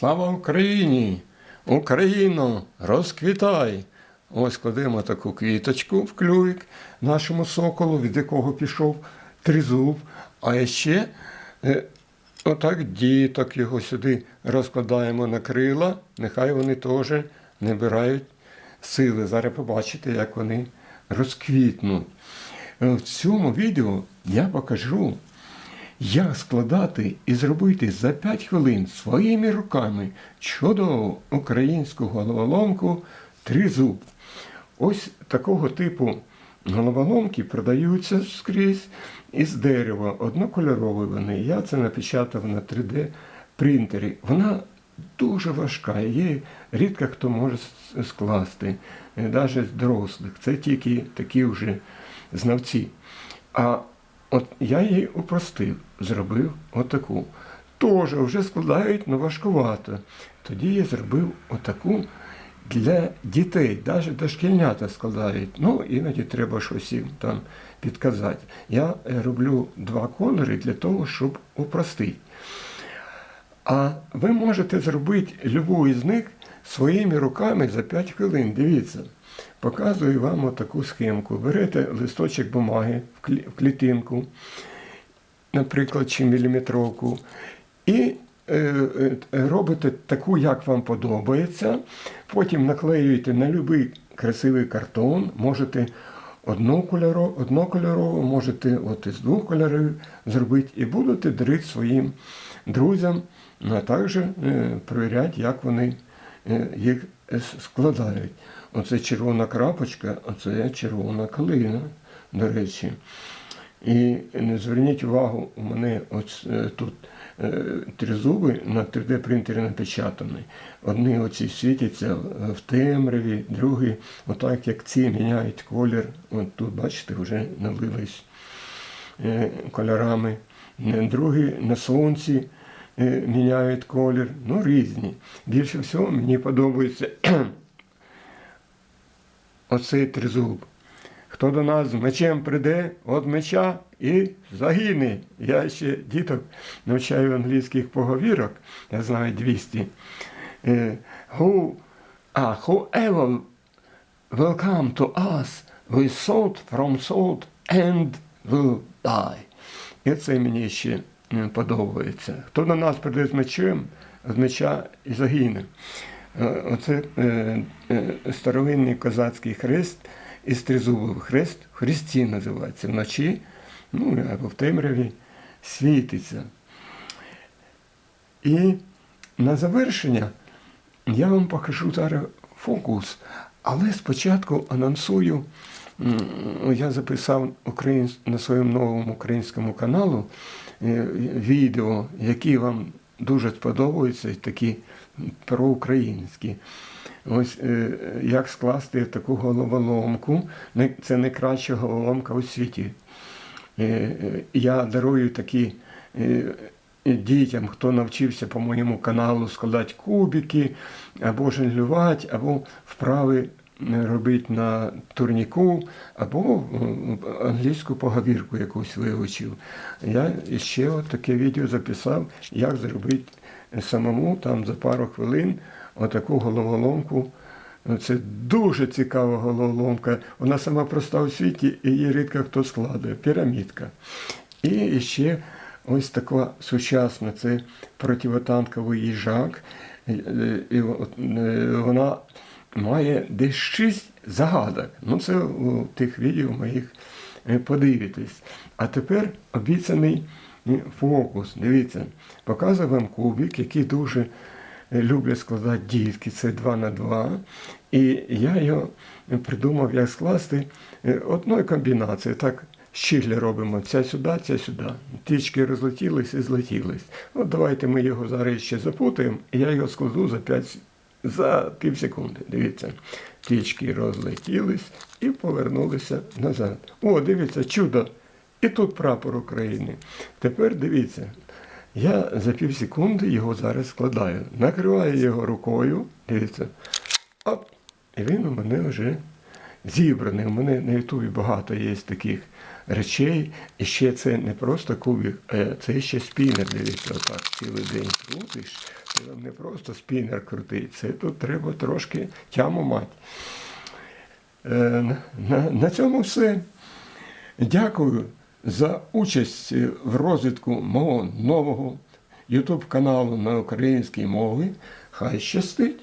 Слава Україні! Україно, розквітай! Ось кладемо таку квіточку в клювик нашому соколу, від якого пішов тризуб. А ще е, отак діток його сюди розкладаємо на крила. Нехай вони теж набирають сили. Зараз побачите, як вони розквітнуть. Е, В цьому відео я покажу, як складати і зробити за 5 хвилин своїми руками чудову українську головоломку тризуб. Ось такого типу головоломки продаються скрізь із дерева, однокольорові вони. Я це напечатав на 3D принтері. Вона дуже важка, її рідко хто може скласти, навіть з дорослих. Це тільки такі вже знавці. А от я її упростив, зробив отаку. Теж вже складають, але важкувато. Тоді я зробив отаку для дітей, навіть дошкільнята складають. Ну, іноді треба щось їм там підказати. Я е, роблю два кольори для того, щоб упростити. А ви можете зробити любу із них своїми руками за 5 хвилин. Дивіться, показую вам отаку схемку. Берете листочок бумаги в клітинку, наприклад, чи міліметровку, і е, е, робите таку, як вам подобається. Потім наклеюєте на будь-який красивий картон, можете однокольорову, однокольорову, можете от із двох кольорів зробити і будете дарити своїм друзям, ну, а також е, перевіряти, як вони їх е, складають. Оце червона крапочка, оце червона калина, до речі. І не зверніть увагу, у мене ось е, тут е, три зуби на 3D принтері напечатані. Одні оці світяться е, в темряві, другі, отак як ці міняють колір. От тут, бачите, вже налились е, кольорами. Е, Другі на сонці е, міняють колір. Ну, різні. Більше всього мені подобається оцей тризуб. Хто до нас з мечем прийде, от меча і загине. Я ще діток навчаю англійських поговірок, я знаю 200. Е, Who, а, whoever will come to us with sword from sword and will die. І це мені ще е, подобається. Хто до нас прийде з мечем, з меча і загине. Е, Оце е, е, старовинний козацький хрест із тризубовий хрест, хресті називається вночі, ну або в темряві світиться. І на завершення я вам покажу зараз фокус, але спочатку анонсую. Я записав українсь- на своєму новому українському каналу е, відео, які вам дуже сподобаються, такі проукраїнські. Ось е, як скласти таку головоломку. Це найкраща головоломка у світі. Е, Я дарую такі дітям, хто навчився по моєму каналу складати кубики, або жонглювати, або вправи робити на турніку, або англійську поговірку якусь вивчив. Я ще от таке відео записав, як зробити самому там за пару хвилин отаку головоломку. Це дуже цікава головоломка. Вона сама проста у світі і її рідко хто складає. Пірамідка. І ще ось така сучасна, це противотанковий їжак. Е, е, І е, вона має десь шість загадок. Ну, це у тих відео моїх е, подивитесь. А тепер обіцяний е, фокус. Дивіться, показую вам кубик, який дуже е, люблять складати дітки. Це 2 на 2. І я його придумав, як скласти е, одною комбінацією. Так, щіглі робимо. Ця сюди, ця сюди. Тічки розлетілись і злетілись. От давайте ми його зараз ще запутаємо, і я його складу за 5 за пів секунди. Дивіться, тічки розлетілись і повернулися назад. О, дивіться, чудо! І тут прапор України. Тепер дивіться, я за пів секунди його зараз складаю. Накриваю його рукою. Дивіться. Оп, і він у мене вже зібраний. У мене на Ютубі багато є таких речей. І ще це не просто кубик, а це ще спінер. Дивіться, отак цілий день крутиш, Це вам не просто спінер крутий, це тут треба трошки тяму мати. Е, на- на, цьому все. Дякую за участь в розвитку мого нового YouTube каналу на українській мові. Хай щастить!